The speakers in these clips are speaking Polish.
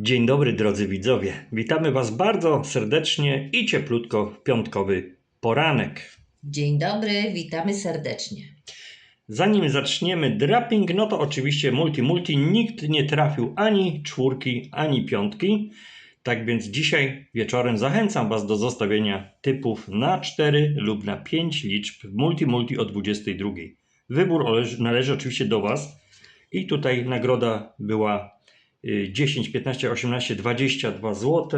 Dzień dobry drodzy widzowie. Witamy Was bardzo serdecznie i cieplutko w piątkowy poranek. Dzień dobry, witamy serdecznie. Zanim zaczniemy draping, no to oczywiście multi multi nikt nie trafił ani czwórki, ani piątki. Tak więc dzisiaj wieczorem zachęcam Was do zostawienia typów na 4 lub na 5 liczb w multi multi o 22. Wybór należy oczywiście do Was. I tutaj nagroda była 10, 15, 18, 22 zł.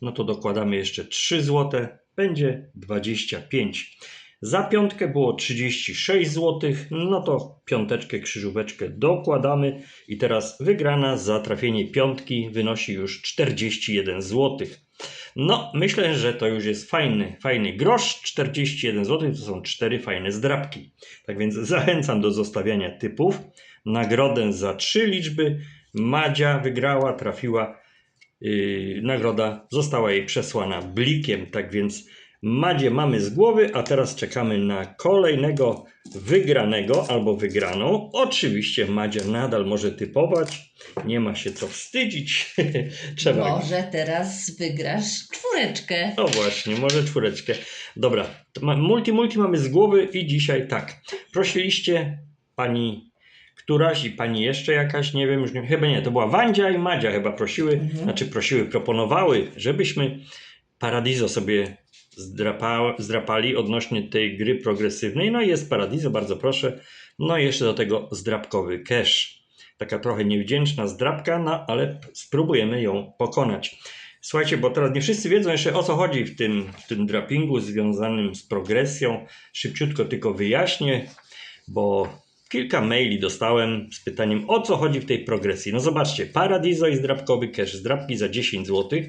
No to dokładamy jeszcze 3 zł. Będzie 25. Za piątkę było 36 zł. No to piąteczkę, krzyżóweczkę dokładamy. I teraz wygrana za trafienie piątki wynosi już 41 zł. No, myślę, że to już jest fajny, fajny grosz. 41 zł to są cztery fajne zdrabki. Tak więc zachęcam do zostawiania typów. Nagrodę za trzy liczby Madzia wygrała, trafiła. Yy, nagroda została jej przesłana blikiem. Tak więc Madzie mamy z głowy, a teraz czekamy na kolejnego wygranego albo wygraną. Oczywiście Madzia nadal może typować. Nie ma się co wstydzić. Trzeba Może teraz wygrasz czwóreczkę. no właśnie, może czwóreczkę. Dobra, multi multi mamy z głowy i dzisiaj tak. Prosiliście pani któraś i pani jeszcze jakaś, nie wiem, już nie, chyba nie, to była Wandzia i Madzia chyba prosiły, Mhm. znaczy prosiły, proponowały, żebyśmy Paradiso sobie zdrapa, zdrapali odnośnie tej gry progresywnej. No i jest Paradiso, bardzo proszę. No i jeszcze do tego zdrapkowy cash. Taka trochę niewdzięczna zdrapka, no ale spróbujemy ją pokonać. Słuchajcie, bo teraz nie wszyscy wiedzą jeszcze o co chodzi w tym, w tym drapingu związanym z progresją. Szybciutko tylko wyjaśnię, bo kilka maili dostałem z pytaniem o co chodzi w tej progresji. No zobaczcie, Paradiso i zdrapkowy cash, zdrapki za 10 zł.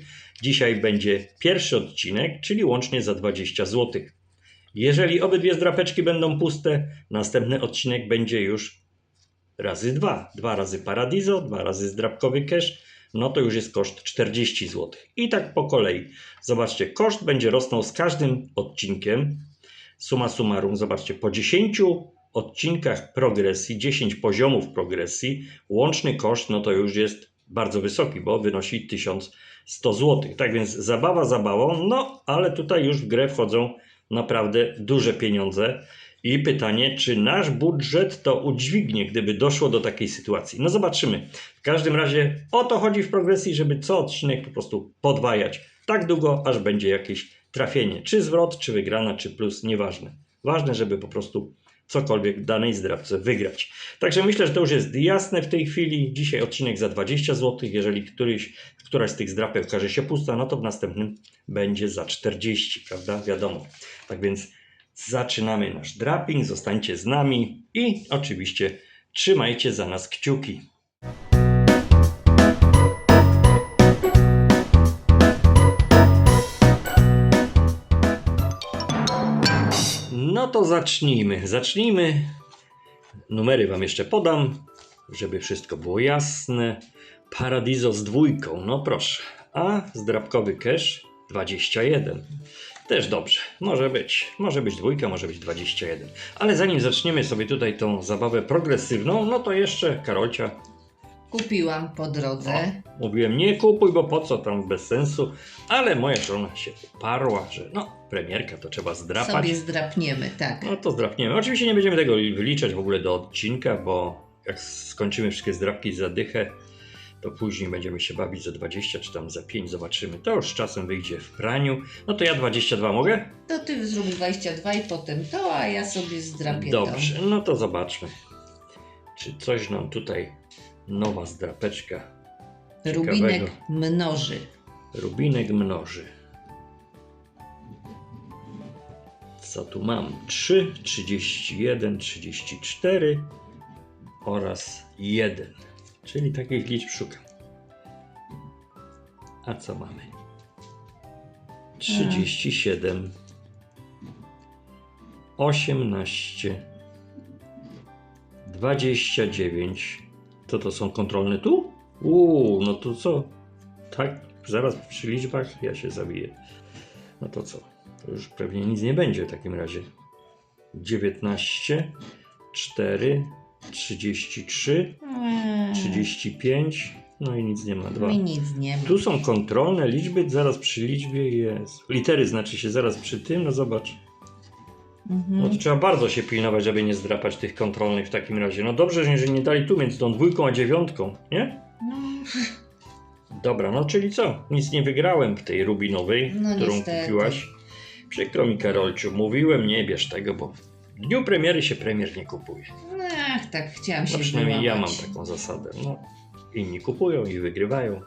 Dzisiaj będzie pierwszy odcinek, czyli łącznie za 20 zł. Jeżeli obydwie zdrapeczki będą puste, następny odcinek będzie już razy dwa. Dwa razy Paradiso, dwa razy zdrapkowy cash, no to już jest koszt 40 zł. I tak po kolei. Zobaczcie, koszt będzie rosnął z każdym odcinkiem. Suma summarum, zobaczcie, po 10 odcinkach progresji, 10 poziomów progresji, łączny koszt, no to już jest bardzo wysoki, bo wynosi 1100 zł. Tak więc zabawa zabawą, no ale tutaj już w grę wchodzą naprawdę duże pieniądze. I pytanie, czy nasz budżet to udźwignie, gdyby doszło do takiej sytuacji? No zobaczymy. W każdym razie o to chodzi w progresji, żeby co odcinek po prostu podwajać. Tak długo, aż będzie jakieś trafienie. Czy zwrot, czy wygrana, czy plus, nieważne. Ważne, żeby po prostu cokolwiek w danej zdrabce wygrać. Także myślę, że to już jest jasne w tej chwili. Dzisiaj odcinek za 20 zł. Jeżeli któryś, któraś z tych zdrapek okaże się pusta, no to w następnym będzie za 40, prawda? Wiadomo. Tak więc zaczynamy nasz draping. Zostańcie z nami i oczywiście trzymajcie za nas kciuki. To zacznijmy. Zacznijmy. Numery Wam jeszcze podam, żeby wszystko było jasne. Paradiso z dwójką, no proszę. A zdrabkowy cash 21. Też dobrze, może być. Może być dwójka, może być 21. Ale zanim zaczniemy sobie tutaj tą zabawę progresywną, no to jeszcze Karolcia. Kupiłam po drodze. Mówiłem, nie kupuj, bo po co tam bez sensu. Ale moja żona się uparła, że no, premierka to trzeba zdrapać. Sobie zdrapniemy, tak. No to zdrapniemy. Oczywiście nie będziemy tego wyliczać w ogóle do odcinka, bo jak skończymy wszystkie zdrapki za dychę, to później będziemy się bawić za 20 czy tam za 5, zobaczymy. To już z czasem wyjdzie w praniu. No to ja 22 mogę? To ty zrób 22 i potem to, a ja sobie zdrapię Dobrze, no to zobaczmy. Czy coś nam tutaj nowa zdrapeczka to. Rubinek ciekawego. mnoży. Rubinek mnoży. Co tu mam? 3, 31, 34 oraz 1. Czyli takich liczb szukam. A co mamy? 37, 18, 29. To to są kontrolne tu? Uuu, no to co? Tak, zaraz przy liczbach ja się zabiję. No to co? To już pewnie nic nie będzie w takim razie. 19, 4, 33, Eee, 35. No i nic nie ma. Dwa. No i nic nie ma. Tu są kontrolne liczby, zaraz przy liczbie jest. Litery znaczy się zaraz przy tym, no zobacz. No Mhm. to trzeba bardzo się pilnować, żeby nie zdrapać tych kontrolnych w takim razie. No dobrze, że nie dali tu między tą dwójką a dziewiątką, nie? No, Dobra, no czyli co? Nic nie wygrałem w tej rubinowej, No którą niestety. kupiłaś. Przykro mi, Karolciu, mówiłem, nie bierz tego, bo w dniu premiery się premier nie kupuje. ach, tak chciałam się No przynajmniej ja mam wyłamać. taką zasadę. No, inni kupują i wygrywają.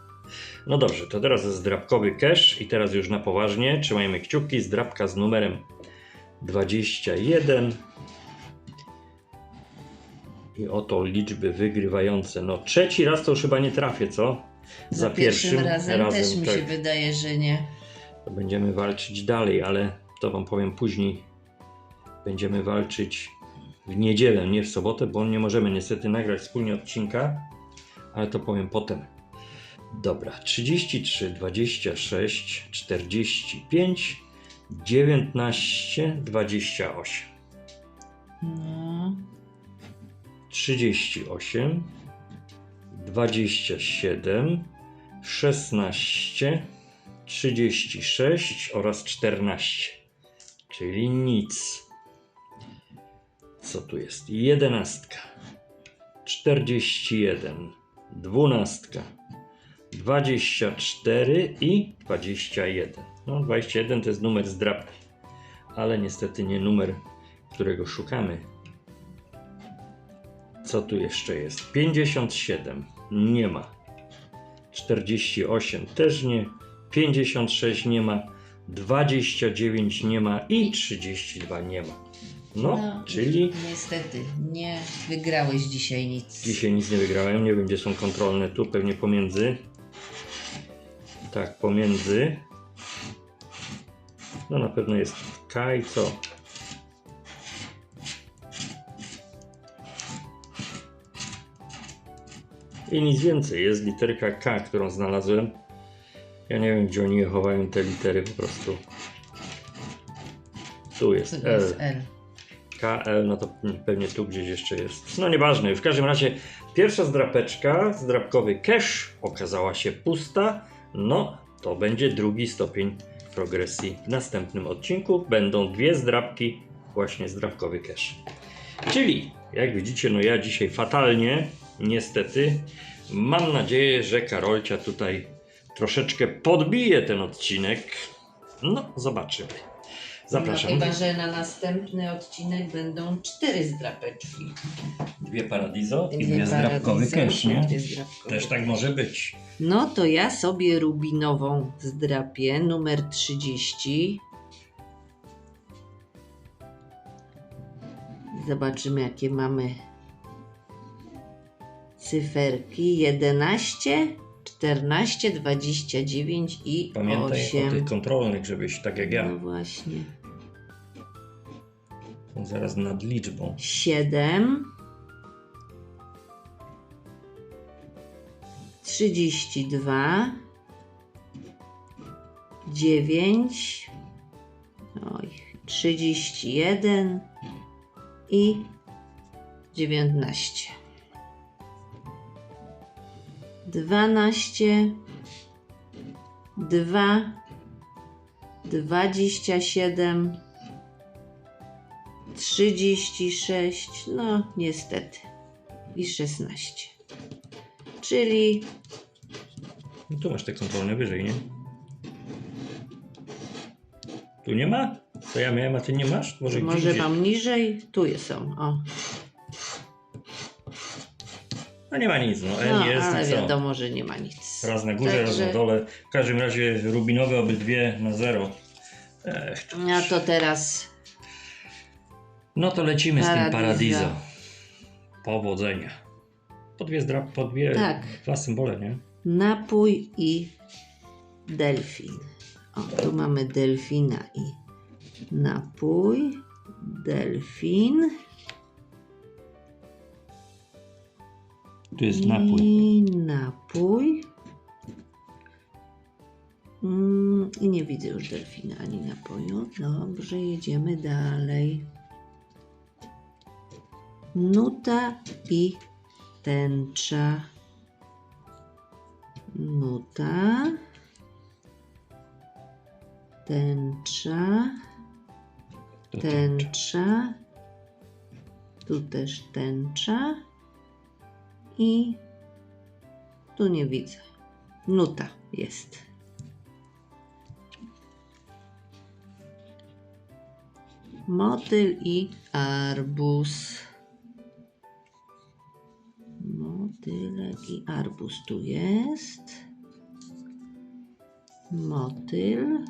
No dobrze, to teraz jest zdrabkowy cash i teraz już na poważnie. Trzymajmy kciuki. Zdrabka z numerem 21. I oto liczby wygrywające. No trzeci raz to już chyba nie trafię, co? Za, pierwszym, razem, też mi się tak. wydaje, że nie. To będziemy walczyć dalej, ale to wam powiem później. Będziemy walczyć w niedzielę, nie w sobotę, bo nie możemy niestety nagrać wspólnie odcinka, ale to powiem potem. Dobra, 33, 26, 45, 19, 28, No. 38, 27, 16, 36 oraz 14. Czyli nic. Co tu jest? Jedenastka, 41, dwunastka, 24 i 21. No, 21 to jest numer zdrabki, ale niestety nie numer, którego szukamy. Co tu jeszcze jest? 57. Nie ma. 48 też nie. 56 nie ma. 29 nie ma i 32 nie ma. No, czyli Niestety, nie wygrałeś dzisiaj nic. dzisiaj nic nie wygrałem. Nie wiem, gdzie są kontrolne. Tu pewnie pomiędzy. Tak, pomiędzy. No na pewno jest K i nic więcej. Jest literka K, którą znalazłem. Ja nie wiem, gdzie oni chowają te litery po prostu. Tu jest jest L. L. KL, no to pewnie tu gdzieś jeszcze jest. No nieważne, w każdym razie pierwsza zdrapeczka, zdrapkowy cache okazała się pusta. No to będzie drugi stopień progresji. W następnym odcinku będą dwie zdrapki, właśnie zdrapkowy cache. Czyli, jak widzicie, no ja dzisiaj fatalnie, niestety. Mam nadzieję, że Karolcia tutaj troszeczkę podbije ten odcinek. No, zobaczymy. Zapraszam. No, chyba, że na następny odcinek będą cztery zdrapeczki. Dwie Paradiso i Dwie Paradiso, cash, nie? Też tak może być. No to ja sobie rubinową zdrapię, numer 30. Zobaczymy, jakie mamy cyferki. 11, 14, 29 i Pamiętaj 8. o tych kontrolnych, żebyś tak jak No ja, właśnie. zaraz nad liczbą. 7 32 9 oj, 31 i 19 12 2 27 36, no niestety, i 16. Czyli No tu masz te kontrolne wyżej, nie? Tu nie ma? To ja miałem, a ty nie masz? Może, gdzieś może indziej? mam niżej, tu są. O. No nie ma nic, no N No, jest ale wiadomo, że nie ma nic. Raz na górze, raz Także- na dole. W każdym razie rubinowe obydwie na zero. Ech, to A to teraz No to lecimy z tym Paradiso. Paradiso. Powodzenia. Po dwie, zdra- po dwie Tak. dwa symbole, nie? napój i delfin. O, tu mamy delfina i napój, delfin. Tu jest I napój. napój. Mm, I nie widzę już delfina ani napoju. Dobrze, jedziemy dalej. Nuta i tęcza. nuta, tęcza, tęcza, tu też tęcza i tu nie widzę. Nuta jest. Motyl i arbuz. Motylek i arbuz tu jest. Motyl.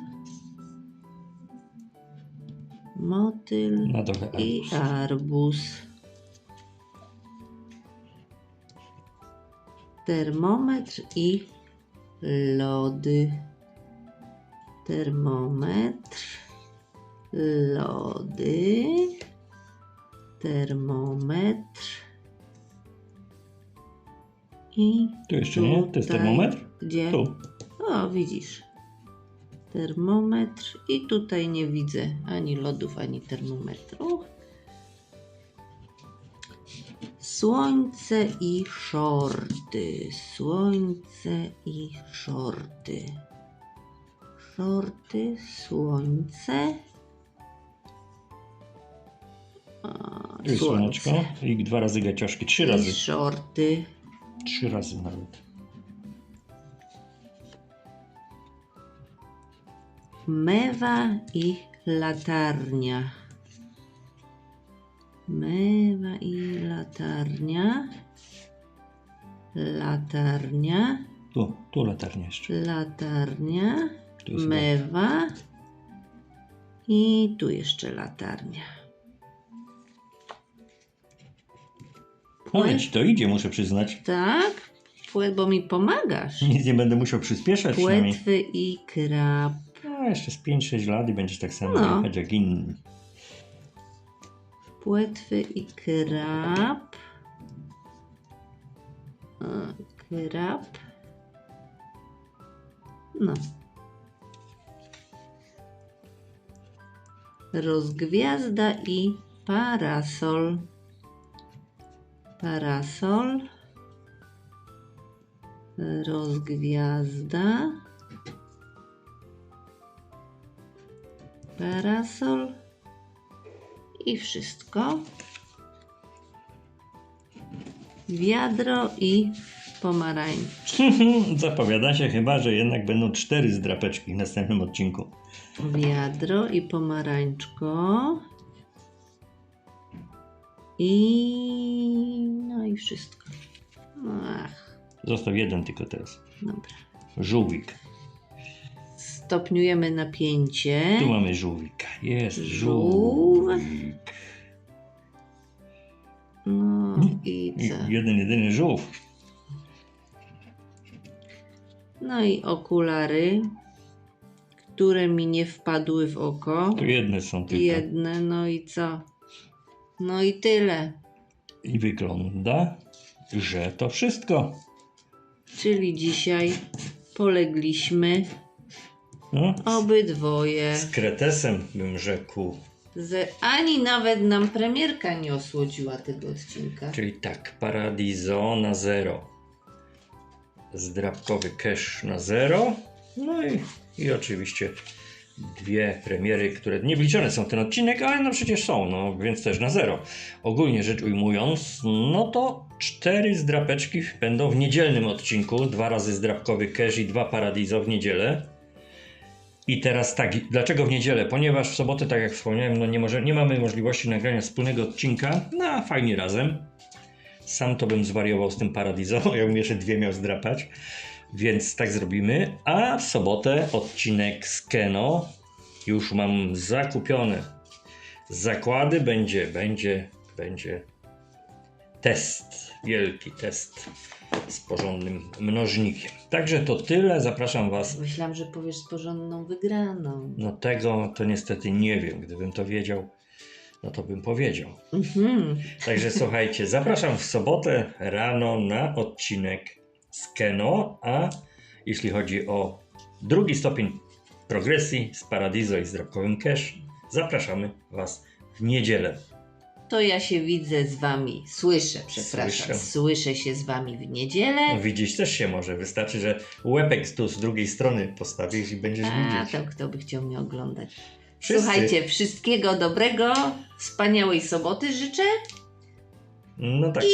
Motyl dole i arbuz. Termometr i lody. Termometr, lody, termometr i Tu jeszcze nie? To jest tutaj- termometr? Gdzie? Tu. O, widzisz. Termometr i tutaj nie widzę ani lodów, ani termometru. Słońce i shorty. Słońce i shorty. Shorty, słońce. Tu jest słoneczko. I dwa razy gaciaszki. Trzy I razy. shorty. Trzy razy nawet. Mewa i latarnia. Mewa i latarnia. Latarnia, Tu, tu latarnia jeszcze. latarnia, Tu jest mewa i tu jeszcze latarnia. Ale ci to idzie, muszę przyznać. Tak, płet, bo mi pomagasz. Nic nie będę musiał przyspieszać przynajmniej. Płetwy i krab. No, jeszcze z 5-6 lat i będziesz tak samo No. jechać jak inni. Płetwy i krab. Krab. No. Rozgwiazda i parasol. Parasol. Rozgwiazda. Parasol. I wszystko. Wiadro i pomarańcz. Zapowiada się chyba, że jednak będą cztery zdrapeczki w następnym odcinku. Wiadro i pomarańczko. I no i wszystko. Ach, Został jeden tylko teraz. dobra. Żółwik. Stopniujemy napięcie. Tu mamy żółwika. Jest Żółw. żółwik. No i co? jeden, jedyny żółw. No i okulary, które mi nie wpadły w oko. Tu jedne są tylko. Jedne, no i co? No i tyle. I wygląda, że to wszystko. Czyli dzisiaj polegliśmy No, obydwoje. z kretesem bym rzekł. Ze, ani nawet nam premierka nie osłodziła tego odcinka. Czyli tak, Paradiso na zero. Zdrabkowy cash na zero. No i, i oczywiście dwie premiery, które nie wliczone są w ten odcinek, ale no przecież są, no więc też na zero. Ogólnie rzecz ujmując, no to cztery zdrapeczki będą w niedzielnym odcinku. Dwa razy zdrabkowy cash i dwa Paradiso w niedzielę. I teraz tak, dlaczego w niedzielę? Ponieważ w sobotę, tak jak wspomniałem, no nie, może, nie mamy możliwości nagrania wspólnego odcinka, no a fajnie razem. Sam to bym zwariował z tym Paradiso, jakbym jeszcze dwie miał zdrapać, więc tak zrobimy. A w sobotę odcinek z Keno już mam zakupione. Zakłady będzie, będzie, będzie test, wielki test z porządnym mnożnikiem. Także to tyle, zapraszam Was Myślałam, że powiesz z porządną wygraną. no tego to niestety nie wiem. Gdybym to wiedział, no to bym powiedział. Mhm. Także słuchajcie, zapraszam w sobotę rano na odcinek z Keno, a jeśli chodzi o drugi stopień progresji z Paradiso i z Dropkowym Cash, zapraszamy Was w niedzielę. To ja się widzę z wami, słyszę, przepraszam, Słyszę. słyszę się z wami w niedzielę. Widzieć też się może. Wystarczy, że łepek tu z drugiej strony postawisz i będziesz A, widzieć. to kto by chciał mnie oglądać. Wszyscy. Słuchajcie, wszystkiego dobrego, wspaniałej soboty życzę No tak, i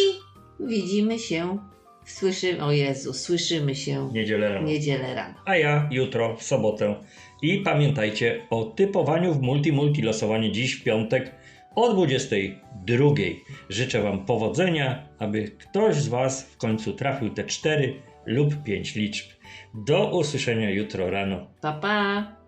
widzimy się, słyszymy, o Jezu, słyszymy się niedzielę rano. niedzielę rano. A ja jutro, w sobotę. I pamiętajcie o typowaniu w multi-multi losowanie dziś w piątek o 22. Życzę Wam powodzenia, aby ktoś z Was w końcu trafił te 4 lub 5 liczb. Do usłyszenia jutro rano. Pa, pa!